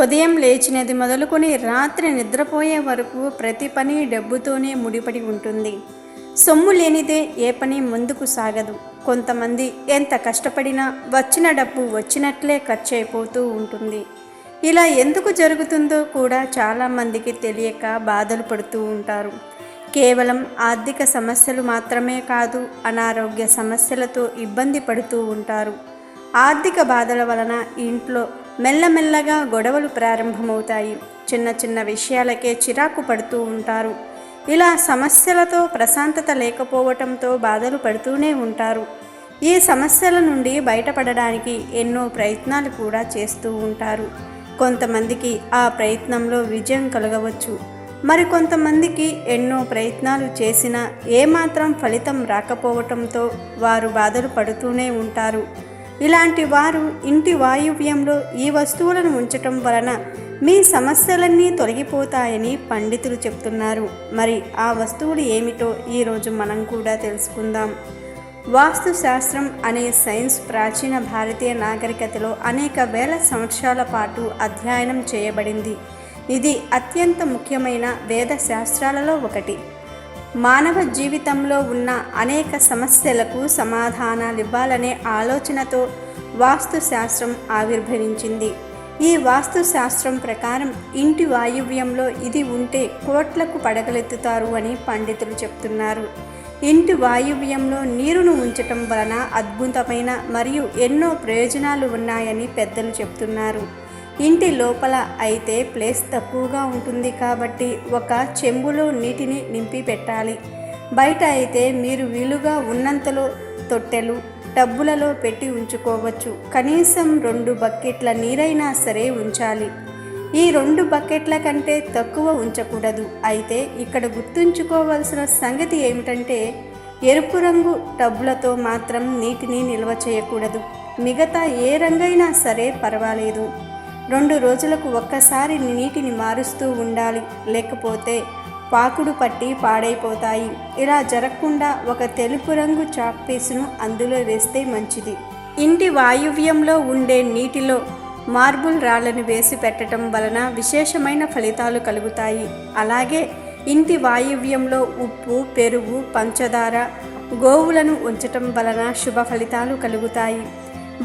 ఉదయం లేచినది మొదలుకొని రాత్రి నిద్రపోయే వరకు ప్రతి పని డబ్బుతోనే ముడిపడి ఉంటుంది. సొమ్ము లేనిదే ఏ పని ముందుకు సాగదు. కొంతమంది ఎంత కష్టపడినా వచ్చిన డబ్బు వచ్చినట్లే ఖర్చు అయిపోతూ ఉంటుంది. ఇలా ఎందుకు జరుగుతుందో కూడా చాలామందికి తెలియక బాధలు పడుతూ ఉంటారు. కేవలం ఆర్థిక సమస్యలు మాత్రమే కాదు అనారోగ్య సమస్యలతో ఇబ్బంది పడుతూ ఉంటారు. ఆర్థిక బాధల వలన ఇంట్లో మెల్లమెల్లగా గొడవలు ప్రారంభమవుతాయి. చిన్న చిన్న విషయాలకే చిరాకు పడుతూ ఉంటారు. ఇలా సమస్యలతో ప్రశాంతత లేకపోవటంతో బాధలు పడుతూనే ఉంటారు. ఈ సమస్యల నుండి బయటపడడానికి ఎన్నో ప్రయత్నాలు కూడా చేస్తూ ఉంటారు. కొంతమందికి ఆ ప్రయత్నంలో విజయం కలగవచ్చు. మరికొంతమందికి ఎన్నో ప్రయత్నాలు చేసినా ఏమాత్రం ఫలితం రాకపోవటంతో వారు బాధలు పడుతూనే ఉంటారు. ఇలాంటి వారు ఇంటి వాయువ్యంలో ఈ వస్తువులను ఉంచటం వలన మీ సమస్యలన్నీ తొలగిపోతాయని పండితులు చెప్తున్నారు. మరి ఆ వస్తువులు ఏమిటో ఈరోజు మనం కూడా తెలుసుకుందాం. వాస్తు శాస్త్రం అనే సైన్స్ ప్రాచీన భారతీయ నాగరికతలో అనేక వేల సంవత్సరాల పాటు అధ్యయనం చేయబడింది. ఇది అత్యంత ముఖ్యమైన వేద శాస్త్రాలలో ఒకటి. మానవ జీవితంలో ఉన్న అనేక సమస్యలకు సమాధానాలివ్వాలనే ఆలోచనతో వాస్తుశాస్త్రం ఆవిర్భవించింది. ఈ వాస్తుశాస్త్రం ప్రకారం ఇంటి వాయువ్యంలో ఇది ఉంటే కోట్లకు పడగలెత్తుతారు అని పండితులు చెప్తున్నారు. ఇంటి వాయువ్యంలో నీరును ఉంచటం వలన అద్భుతమైన మరియు ఎన్నో ప్రయోజనాలు ఉన్నాయని పెద్దలు చెప్తున్నారు. ఇంటి లోపల అయితే ప్లేస్ తక్కువగా ఉంటుంది కాబట్టి ఒక చెంబులో నీటిని నింపి పెట్టాలి. బయట అయితే మీరు వీలుగా ఉన్నంతలో తొట్టెలు టబ్బులలో పెట్టి ఉంచుకోవచ్చు. కనీసం రెండు బకెట్ల నీరైనా సరే ఉంచాలి. ఈ రెండు బకెట్ల కంటే తక్కువ ఉంచకూడదు. అయితే ఇక్కడ గుర్తుంచుకోవాల్సిన సంగతి ఏమిటంటే ఎరుపు రంగు టబ్బులతో మాత్రం నీటిని నిల్వ చేయకూడదు. మిగతా ఏ రంగైనా సరే పర్వాలేదు. రెండు రోజులకు ఒక్కసారి నీటిని మారుస్తూ ఉండాలి. లేకపోతే పాకుడు పట్టి పాడైపోతాయి. ఇలా జరగకుండా ఒక తెలుపు రంగు చాక్ పీసును అందులో వేస్తే మంచిది. ఇంటి వాయువ్యంలో ఉండే నీటిలో మార్బుల్ రాళ్ళను వేసి పెట్టడం వలన విశేషమైన ఫలితాలు కలుగుతాయి. అలాగే ఇంటి వాయువ్యంలో ఉప్పు పెరుగు పంచదార గోవులను ఉంచటం వలన శుభ ఫలితాలు కలుగుతాయి.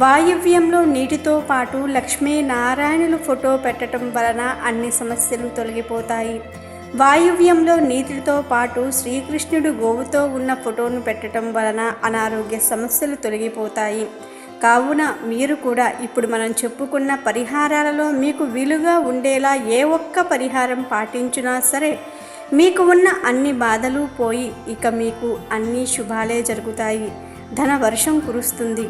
వాయువ్యంలో నీటితో పాటు లక్ష్మీనారాయణులు ఫోటో పెట్టడం వలన అన్ని సమస్యలు తొలగిపోతాయి. వాయువ్యంలో నీటితో పాటు శ్రీకృష్ణుడు గోవుతో ఉన్న ఫోటోను పెట్టడం వలన అనారోగ్య సమస్యలు తొలగిపోతాయి. కావున మీరు కూడా ఇప్పుడు మనం చెప్పుకున్న పరిహారాలలో మీకు వీలుగా ఉండేలా ఏ ఒక్క పరిహారం పాటించినా సరే మీకు ఉన్న అన్ని బాధలు పోయి ఇక మీకు అన్ని శుభాలే జరుగుతాయి. ధన వర్షం కురుస్తుంది.